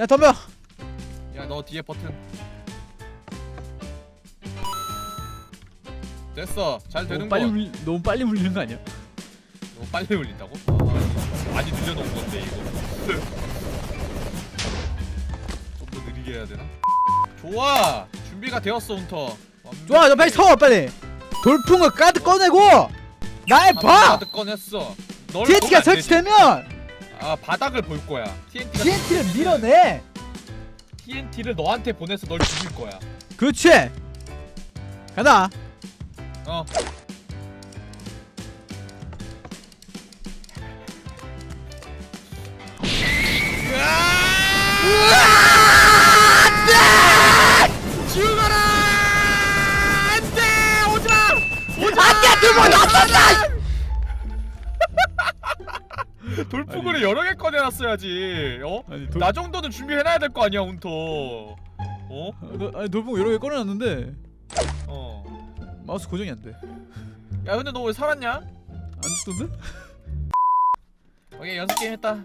야 덤벼 야너 뒤에 버튼 됐어 잘 되는 너무 빨리 거물 너무 빨리 물리는 거 아니야? 너무 빨리 울린다고? 아, 많이 늘려놓은 건데 이거 좀 더 느리게 해야 되나? 좋아 준비가 되었어 운터 좋아 너 빨리 서 빨리 돌풍을 가득 꺼내고 날 봐! 카드 꺼냈어 널 보면 TNT가 안 되지. 설치되면 아 바닥을 볼 거야 TNT가 TNT를 밀어내 TNT를 너한테 보내서 널 죽일 거야 그렇지 간다 어 죽어라! 안돼! 오지마! 오지마! 안돼! 두번 없었다! 돌풍으로 여러 개 꺼내놨어야지. 어? 아니 돌, 나 정도는 준비해놔야 될 거 아니야, 운터. 어? 아, 너- 아니 돌풍 여러 개 꺼내놨는데 어. 마우스 고정이 안돼 야, 근데 너 왜 살았냐? 안 죽던데? 오케이, 연습 게임 했다.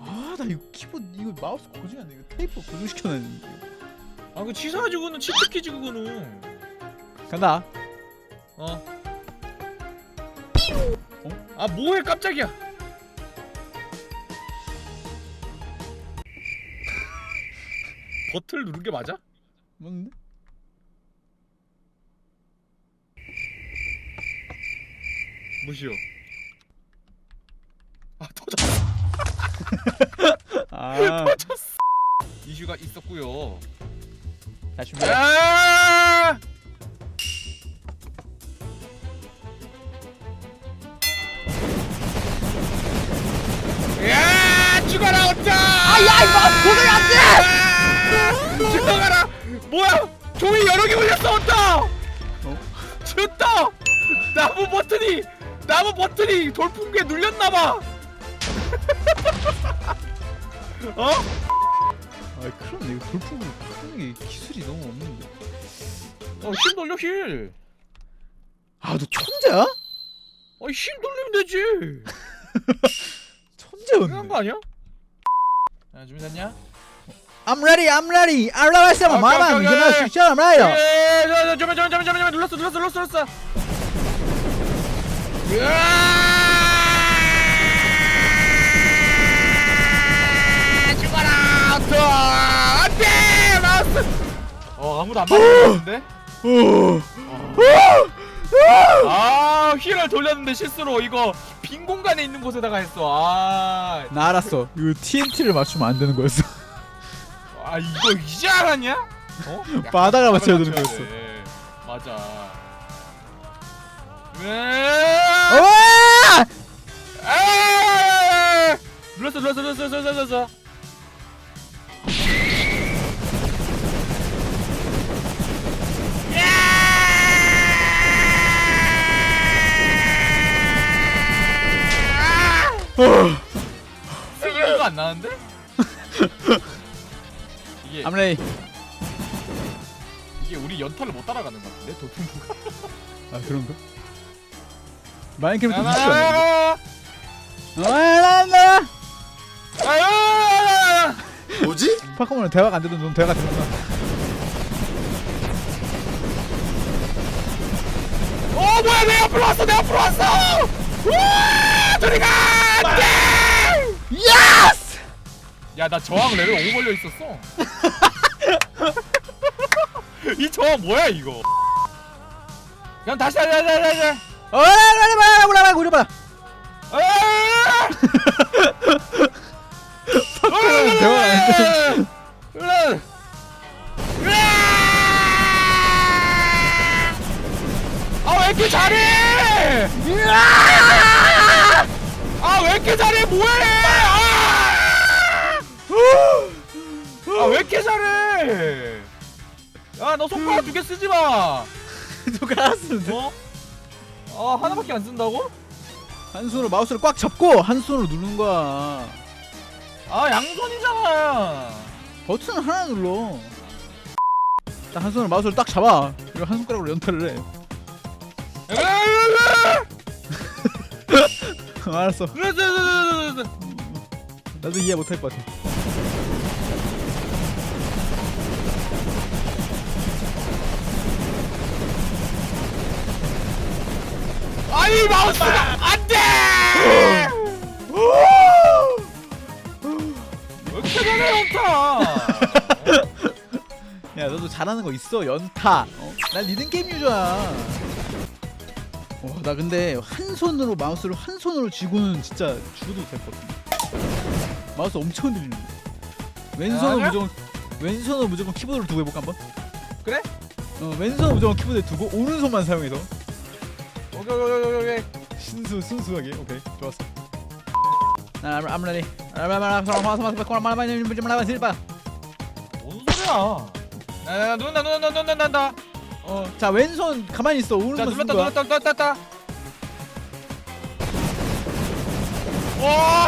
아 나 이거 키보드 이거 마우스 고정이 안돼 이거 테이프 고정시켜놨는데 아, 그 그거는 치트키지 그거는. 간다 어. 어? 아, 뭐해 깜짝이야. 버튼을 누른 게 맞아? 맞는데? 무시요. 아 터졌어. 아 터졌어. 이슈가 있었고요. 다시 준비 아! 이거 도저히 안돼! 죽어가라! 뭐야? 종이 여러 개 올렸어 어짜! 어? 죽다! 나무 버튼이 나무 버튼이 돌풍기에 눌렸나봐. 어? 아 그럼 이거 돌풍을 끄는 게 기술이 너무 없는데 어힘 돌려 힐. 아너 천재야? 어힘 돌리면 되지. 천재였네 거 아니야? 야 준비됐냐? I'm ready I'm ready 오케이, 마마 오케이, 오케이. 진짜 I'm ready 예, 저, 저, 잠깐만, 잠깐만, 잠깐만, 눌렀어, 눌렀어, 눌렀어, 눌렀어. 으아! 죽어라, 어터, 안돼, 마우스. 어, 아무도 안 맞았는데? 아, 휠을 돌렸는데 실수로 이거 빈 공간에 있는 곳에다가 했어. 아, 나 알았어 이거 TNT를 맞추면 안 되는 거였어 아 이거 이제 알았냐? 어? 바닥을 맞춰야 되는 거였어 돼. 맞아. 어? 으아! 와! 아! 눌렀어 눌렀어 눌렀어 눌렀어 눌렀어. 이거 안 나는데? 이게 ready 이게 우리 연타를 못 따라가는 것 같은데 돌풍부가. 아 그런가? 마인크래프트 미션 아니야? 아! 와라라 아유! 뭐지? 파커몬은 대화가 안 되던 넌 대화가 되는구나 어 뭐야 내 앞으로 왔어 내 앞으로 왔어! 우와! 저리 가! 예스! 야 나 저항 레벨 5 걸려 있었어. 이 저항 뭐야 이거? 그냥 다시 하자 하자 하자 하자. 어라 라라라 우라라 우라라 아! 파커몬은 대화가 안 되던 으아! 아 왜 이렇게 잘해? 아 왜 이렇게 잘해 뭐해? 아! 아왜 이렇게 잘해? 야너 손가락 두 개 쓰지 마. 누가 알았는데 어? 아 하나밖에 안 쓴다고? 한 손으로 마우스를 꽉 잡고 한 손으로 누르는 거야 아 양손이잖아. 버튼을 하나 눌러 딱 한 손으로 마우스를 딱 잡아 그리고 한 손가락으로 연타를 해! 알았어! 나도 이해 못할 것 같아. 마우스가 안돼 왜 이렇게 잘해 연타 야 너도 잘하는 거 있어 연타. 어? 난 리듬 게임 유저야. 어, 나 근데 한 손으로 마우스를 한 손으로 쥐고는 진짜 죽어도 될 것 같아. 마우스 엄청 흔들리는데. 왼손은 아, 무조건 왼손은 무조건 키보드를 두고 해볼까 한번? 그래? 어 왼손은 무조건 키보드에 두고 오른손만 사용해서 오케이 오케이 오케이 오케이 순수 순수하게 오케이 좋았어. 나 아무래도 아무래도 실바. 뭔 소리야 나나 눈다 눈다 눈다 눈다 어 자 왼손 가만히 있어 자 오른손 눌렀다 쓴 거야. 눌렀다 눌렀다 눌렀다 와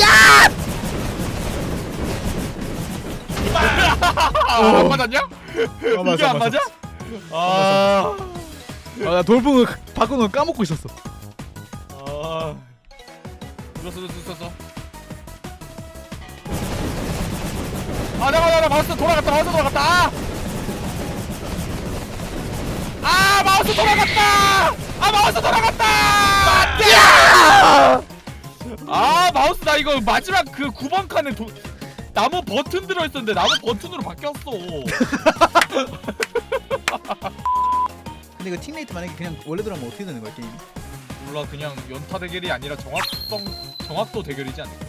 야! 안 맞았냐? 어, 이게 안 맞아. 맞아? 아, 아 나 돌풍을 바꾸는 거 까먹고 있었어. 아, 눌렀어, 눌렀어, 눌렀어. 아, 잠깐, 잠깐, 마우스 돌아갔다, 마우스 돌아갔다. 아, 아 마우스 돌아갔다. 아, 마우스 돌아갔다. 야! 아, 마우스 나 이거 마지막 그 9번 칸에 도, 나무 버튼 들어 있었는데 나무 버튼으로 바뀌었어. 근데 이거 팀레이트 만약에 그냥 원래대로 하면 어떻게 되는 거야 게임이? 몰라, 그냥 연타 대결이 아니라 정확성, 정확도 대결이지 않을까?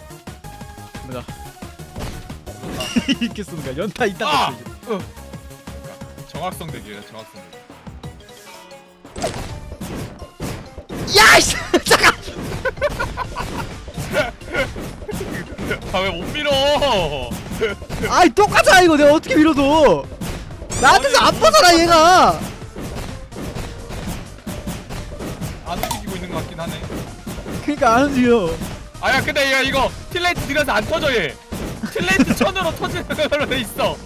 맞아. 그렇다. 이렇게 쓰는 거야 연타 이딴 아! 거 쓰지. 그러니까 정확성 대결이야 정확성 대결 야 이씨 잠깐. 아왜 못 밀어 아이 똑같아 이거 내가 어떻게 밀어도 나한테서 안 벗어나 얘가. 안 움직이고 있는 것 같긴 하네 그러니까 안 움직여. 아야 근데 얘 이거 틸레이트 들여서 안 터져 얘 틸레이트 천으로 터지는 걸로 돼 있어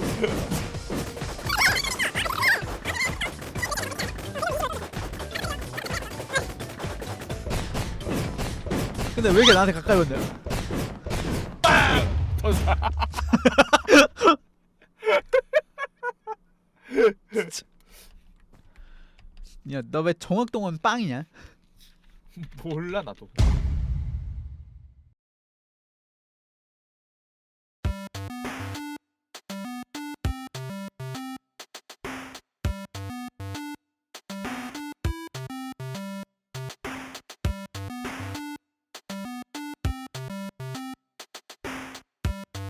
근데 왜 이렇게 나한테 가까이 왔냐? 터져. 야 너 왜 정확동원 빵이냐? 몰라 나도